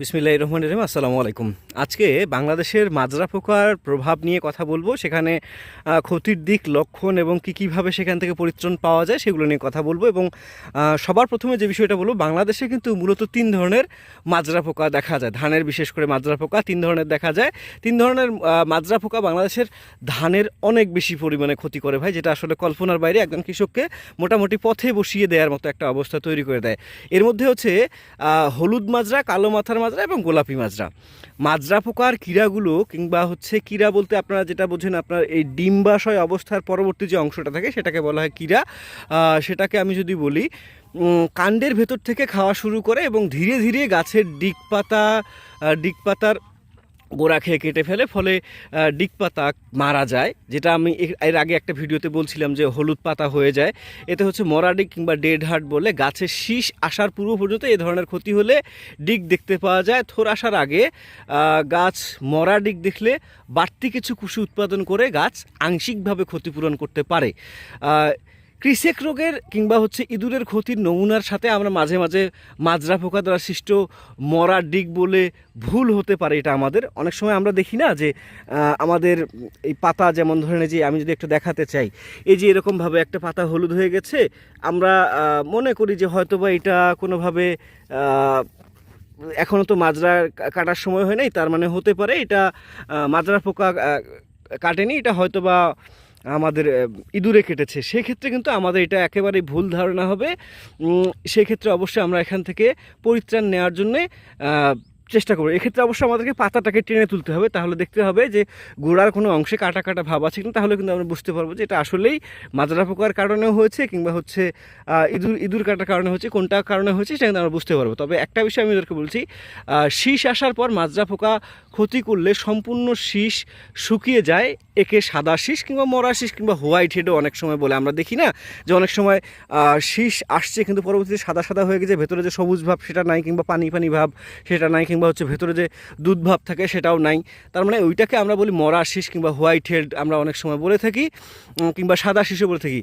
বিসমিল্লাহ রহমান রহিম, আসসালামু আলাইকুম। আজকে বাংলাদেশের মাজরা পোকার প্রভাব নিয়ে কথা বলব। সেখানে ক্ষতির দিক, লক্ষণ এবং কী কীভাবে সেখান থেকে পরিত্রাণ পাওয়া যায় সেগুলো নিয়ে কথা বলব এবং সবার প্রথমে যে বিষয়টা বলব, বাংলাদেশে কিন্তু মূলত তিন ধরনের মাজরা পোকা দেখা যায়। ধানের বিশেষ করে মাজরা পোকা তিন ধরনের দেখা যায়। তিন ধরনের মাজরা পোকা বাংলাদেশের ধানের অনেক বেশি পরিমাণে ক্ষতি করে ভাই, যেটা আসলে কল্পনার বাইরে একজন কৃষককে মোটামুটি পথে বসিয়ে দেওয়ার মতো একটা অবস্থা তৈরি করে দেয়। এর মধ্যে হচ্ছে হলুদ মাজরা, কালো মাথার মাজরা এবং গোলাপি মাজরা মাজরা পোকার কীড়াগুলো কিংবা হচ্ছে কীড়া বলতে আপনারা যেটা বোঝেন আপনার এই ডিম্বাশয় অবস্থার পরবর্তী যে অংশটা থাকে সেটাকে বলা হয় কীড়া। সেটাকে আমি যদি বলি কাণ্ডের ভেতর থেকে খাওয়া শুরু করে এবং ধীরে ধীরে গাছের ডিগ পাতা ডিগ পাতার গোড়া খেয়ে কেটে ফেলে, ফলে ডিক পাতা মারা যায়, যেটা আমি এর- আগে একটা ভিডিওতে বলছিলাম যে হলুদ পাতা হয়ে যায়। এতে হচ্ছে মরা ডিগ কিংবা ডেড হার্ট বলে গাছের শীষ আসার পূর্ব পর্যন্ত এই ধরনের ক্ষতি হলে ডিগ দেখতে পাওয়া যায়। থোর আসার আগে গাছ মরা ডিগ দেখলে বাড়তি কিছু কুশি উৎপাদন করে গাছ আংশিকভাবে ক্ষতিপূরণ করতে পারে। কৃষক রোগের কিংবা হচ্ছে ইঁদুরের ক্ষতির নমুনার সাথে আমরা মাঝে মাঝে মাজরা পোকা দ্বারা সৃষ্ট মরা ডিগ বলে ভুল হতে পারে এটা আমাদের। অনেক সময় আমরা দেখি না যে আমাদের এই পাতা যেমন ধরেন যে আমি যদি একটু দেখাতে চাই, এই যে এরকমভাবে একটা পাতা হলুদ হয়ে গেছে, আমরা মনে করি যে হয়তোবা এটা কোনোভাবে এখনও তো মাজরা কাটার সময় হয় নাই, তার মানে হতে পারে এটা মাজরা পোকা কাটেনি, এটা হয়তোবা আমাদের ইঁদুরে কেটেছে। সেক্ষেত্রে কিন্তু আমাদের এটা একেবারে ভুল ধারণা হবে। সেক্ষেত্রে অবশ্যই আমরা এখান থেকে পরিত্রাণ নেওয়ার জন্যে চেষ্টা করব। এক্ষেত্রে অবশ্য আমাদেরকে পাতাটাকে টেনে তুলতে হবে। তাহলে দেখতে হবে যে গোড়ার কোনো অংশে কাটা কাটা ভাব আছে কিনা। তাহলে কিন্তু আমরা বুঝতে পারব যে এটা আসলেই মাজরা পোকার কারণেও হয়েছে কিংবা হচ্ছে ইঁদুর ইঁদুর কাটার কারণে হয়েছে কোনটা কারণে হয়েছে সেটা কিন্তু আমরা বুঝতে পারব। তবে একটা বিষয় আমি ওদেরকে বলছি শীষ আসার পর মাজরা পোকা ক্ষতি করলে সম্পূর্ণ শীষ শুকিয়ে যায়, একে সাদা শীষ কিংবা মরা শীষ কিংবা হোয়াইট হেডও অনেক সময় বলে। আমরা দেখি না যে অনেক সময় শীষ আসছে কিন্তু পরবর্তীতে সাদা সাদা হয়ে গেছে, ভেতরে যে সবুজ ভাব সেটা নাই কিংবা পানি পানি ভাব সেটা নাই কিংবা হচ্ছে ভেতরে যে দুধ ভাব থাকে সেটাও নাই। তার মানে ওইটাকে আমরা বলি মরা শীষ কিংবা হোয়াইট হেড আমরা অনেক সময় বলে থাকি কিংবা সাদা শিশু বলে থাকি।